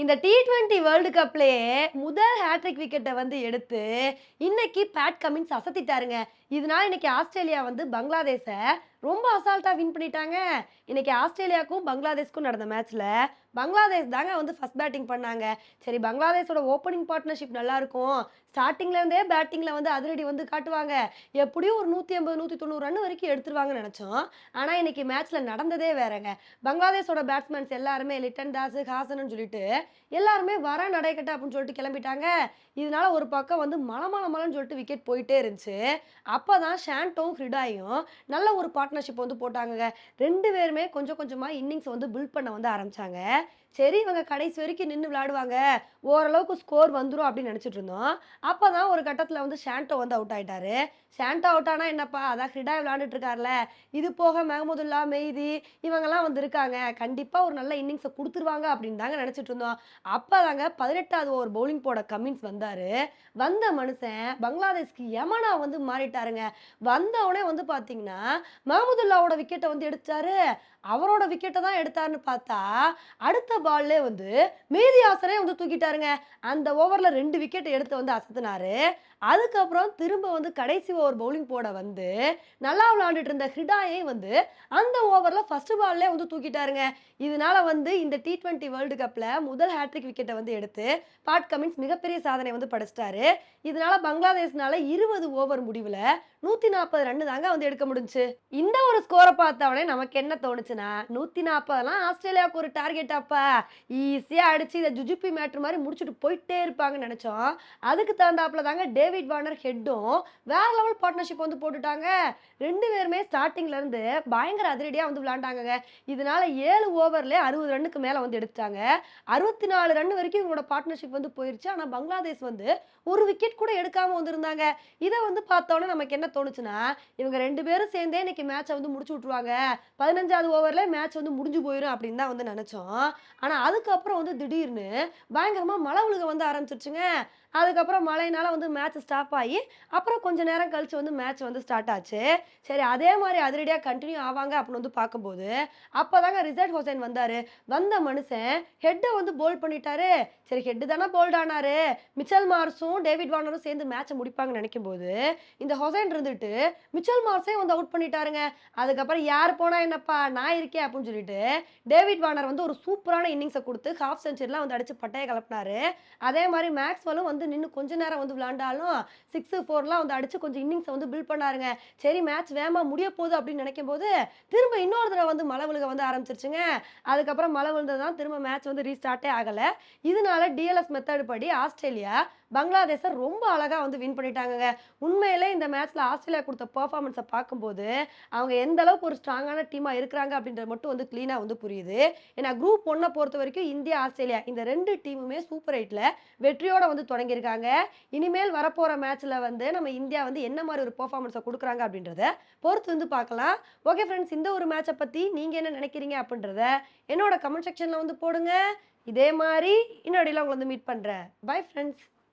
இந்த T twenty world கப்லேயே முதல் hat-trick விக்கெட்டை வந்து எடுத்து இன்னைக்கு பேட் கமின்ஸ் அசத்திட்டாருங்க. இதனால இன்னைக்கு ஆஸ்திரேலியா வந்து பங்களாதேஷை ரொம்ப அசால்ட்டாக வின் பண்ணிட்டாங்க. இன்னைக்கு ஆஸ்திரேலியாவுக்கும் பங்களாதேஷ்க்கும் நடந்த மேட்ச்சில் பங்களாதேஷ் தாங்க வந்து ஃபஸ்ட் பேட்டிங் பண்ணாங்க. சரி பங்களாதேஷோட ஓப்பனிங் பார்ட்னர்ஷிப் நல்லா இருக்கும் பேட்டிங்கில் வந்து அதிரடி வந்து காட்டுவாங்க. எப்படியும் ஒரு நூற்றி ஐம்பது நூற்றி தொண்ணூறு ரன் வரைக்கும் எடுத்துருவாங்கன்னு நினச்சோம். ஆனால் இன்னைக்கு மேட்ச்சில் நடந்ததே வேறங்க. பங்களாதேஷோட பேட்ஸ்மேன்ஸ் எல்லாருமே லிட்டன் தாஸ் ஹாசன்னு சொல்லிட்டு எல்லாருமே வர நடைக்கட்ட அப்படின்னு சொல்லிட்டு கிளம்பிட்டாங்க. இதனால ஒரு பக்கம் வந்து மலமல மலன்னு சொல்லிட்டு விக்கெட் போயிட்டே இருந்துச்சு. அப்போ தான் ஷாண்டோவும் ஹிடாயும் நல்ல ஒரு பார்ட்னர்ஷிப் வந்து போட்டாங்க ரெண்டு பேருமே கொஞ்சம் கொஞ்சமாக இன்னிங்ஸ் வந்து பில்ட் பண்ண வந்து ஆரம்பித்தாங்க சரி இவங்க கடைசி வரைக்கும் நின்று விளையாடுவாங்க. ஓரளவுக்கு ஸ்கோர் வந்துடும் அப்படின்னு நினச்சிட்டு இருந்தோம். அப்போ தான் ஒரு கட்டத்தில் வந்து ஷாண்டோ வந்து அவுட் ஆகிட்டாரு ஷாண்டோ அவுட் ஆனால் என்னப்பா அதான் ஹிடா விளையாண்டுட்டு இருக்கார்ல இது போக மெஹமுதுல்லா மெய்தி இவங்கெல்லாம் வந்து இருக்காங்க. கண்டிப்பாக ஒரு நல்ல இன்னிங்ஸை கொடுத்துருவாங்க அப்படின்னு தாங்க நினச்சிட்டு இருந்தோம். அப்போ தாங்க பதினெட்டாவது ஓவர் பவுலிங் போட கமின்ஸ் வந்தார். வந்த மனுஷன் பங்களாதேஷ்க்கு யமனா வந்து மாறிட்டாருங்க. வந்தவொடனே வந்து பார்த்தீங்கன்னா மஹமுதுல்லாவோட விக்கெட்டை வந்து எடுத்தாரு. அவரோட விக்கெட்டை தான் எடுத்தாருன்னு பார்த்தா அடுத்த பால்லே வந்து மீதி ஆசனே வந்து தூக்கிட்டாருங்க. அந்த ஓவரில் ரெண்டு விக்கெட் எடுத்து வந்து அசத்துனாரு. அதுக்கப்புறம் திரும்ப வந்து கடைசி ஓவர் பவுலிங் போட வந்து நல்லா விளையாண்டுட்டு இருந்த ஹிடாயை வந்து அந்த ஓவரில் ஃபர்ஸ்ட் பால்லே வந்து தூக்கிட்டாருங்க. இதனால வந்து இந்த டி ட்வெண்ட்டி வேர்ல்டு கப்பில் முதல் ஹேட்ரிக் விக்கெட்டை வந்து எடுத்து பாட் கமின்ஸ் மிகப்பெரிய சாதனை வந்து படைச்சிட்டாரு. இதனால பங்களாதேஷ்னால இருபது ஓவர் முடிவில் நூற்றி நாற்பது ரன்னு தாங்க வந்து எடுக்க முடிஞ்சுச்சு இந்த ஒரு ஸ்கோரை பார்த்தவொடனே நமக்கு என்ன தோணுச்சுன்னா நூற்றி நாற்பதெல்லாம் ஆஸ்திரேலியாவுக்கு ஒரு டார்கெட் அப்பா. ஈஸியாக அடிச்சு இதை ஜுஜுப்பி மேட்ரு மாதிரி முடிச்சுட்டு போயிட்டே இருப்பாங்கன்னு நினச்சோம். அதுக்கு தகுந்தாப்புல தாங்க டே டேவிட் வார்னர் ஹெட்டும் வேற லெவல் பார்ட்னர்ஷிப் வந்து போட்டுட்டாங்க. ரெண்டு பேருமே ஸ்டார்டிங்ல இருந்து பயங்கர அதிரடியாக வந்து விளையாண்டாங்க இதனால ஏழு ஓவர்லேயே அறுபது ரன்னுக்கு மேலே வந்து எடுத்தாங்க அறுபத்தி நாலு ரன் வரைக்கும் இவங்களோட பார்ட்னர்ஷிப் வந்து போயிருச்சு. ஆனால் பங்களாதேஷ் வந்து ஒரு விக்கெட் கூட எடுக்காம வந்திருந்தாங்க. இதை வந்து பார்த்தோன்னே நமக்கு என்ன தோணுச்சுன்னா இவங்க ரெண்டு பேரும் சேர்ந்தே இன்னைக்கு மேட்சை வந்து முடிச்சு விட்ருவாங்க பதினஞ்சாவது ஓவர்ல மேட்ச் வந்து முடிஞ்சு போயிடும் அப்படின்னு தான் வந்து நினைச்சோம். ஆனா அதுக்கப்புறம் வந்து திடீர்னு பயங்கரமா மழை விழுக வந்து ஆரம்பிச்சிருச்சுங்க. அதுக்கப்புறம் மழையினால வந்து மேட்ச் ஸ்டாப் ஆகி அப்புறம் கொஞ்ச நேரம் கழிச்சு வந்து மேட்ச் வந்து ஸ்டார்ட் ஆச்சு. சரி அதே மாதிரி அதிரடியாக கண்டினியூ ஆவாங்க அப்படின்னு வந்து பார்க்கும்போது அப்போதாங்க ரிசர்ட் ஹோசைன் வந்தார். வந்த மனுஷன் ஹெட்டை வந்து போல்ட் பண்ணிட்டாரு. சரி ஹெட்டு தானே போல்ட் ஆனாரு. மிச்சல் மார்ஸும் டேவிட் வார்னரும் சேர்ந்து மேட்சை முடிப்பாங்கன்னு நினைக்கும் போது இந்த ஹொசைன் இருந்துட்டு மிச்சல் மார்ஸே வந்து அவுட் பண்ணிட்டாருங்க. அதுக்கப்புறம் யார் போனால் என்னப்பா நான் இருக்கேன் அப்படின்னு சொல்லிட்டு டேவிட் வார்னர் வந்து ஒரு சூப்பரான இன்னிங்ஸை கொடுத்து ஹாஃப் செஞ்சுரிலாம் வந்து அடிச்சு பட்டையை கலப்பினாரு. அதே மாதிரி மேக்ஸ்வெலும் வந்து நின்று கொஞ்ச நேரம் வந்து விளாண்டாலும் விளையாண்டாலும் சிக்ஸ் ஃபோர்லாம் வந்து அடிச்சு கொஞ்சம் இன்னிங்ஸை வந்து பில்ட் பண்ணாருங்க. சரி மேட்ச் வேகமாக முடிய போகுது அப்படின்னு நினைக்கும் போது திரும்ப இன்னொரு தடவை வந்து மழை விழுக வந்து ஆரம்பிச்சிருச்சுங்க. அதுக்கப்புறம் மழை விழுந்தது தான் திரும்ப மேட்ச் வந்து ரீஸ்டார்ட்டே ஆகலை. இதனால டிஎல்எஸ் மெத்தட் படி ஆஸ்திரேலியா பங்களாதேஷை ரொம்ப அழகாக வந்து வின் பண்ணிட்டாங்கங்க. உண்மையிலே இந்த மேட்ச்சில் ஆஸ்திரேலியா கொடுத்த பர்ஃபார்மன்ஸை பார்க்கும்போது அவங்க எந்த அளவுக்கு ஒரு ஸ்ட்ராங்கான டீமாக இருக்கிறாங்க அப்படின்றது மட்டும் வந்து க்ளீனாக வந்து புரியுது. ஏன்னா குரூப் ஒன்றை பொறுத்த வரைக்கும் இந்தியா ஆஸ்திரேலியா இந்த ரெண்டு டீமுமே சூப்பர் எயிட்டில் வெற்றியோட வந்து தொடங்கியிருக்காங்க. இனிமேல் வரப்போகிற மேட்ச்சில் வந்து நம்ம இந்தியா வந்து என்ன மாதிரி ஒரு பர்ஃபார்மன்ஸை கொடுக்குறாங்க அப்படின்றத பொறுத்து வந்து பார்க்கலாம். ஓகே ஃப்ரெண்ட்ஸ் இந்த ஒரு மேட்சை பற்றி நீங்கள் என்ன நினைக்கிறீங்க அப்படின்றத என்னோட கமெண்ட் செக்ஷனில் வந்து போடுங்க. இதே மாதிரி இன்னொடையில் உங்களை வந்து மீட் பண்ணுறேன் பை ஃப்ரெண்ட்ஸ்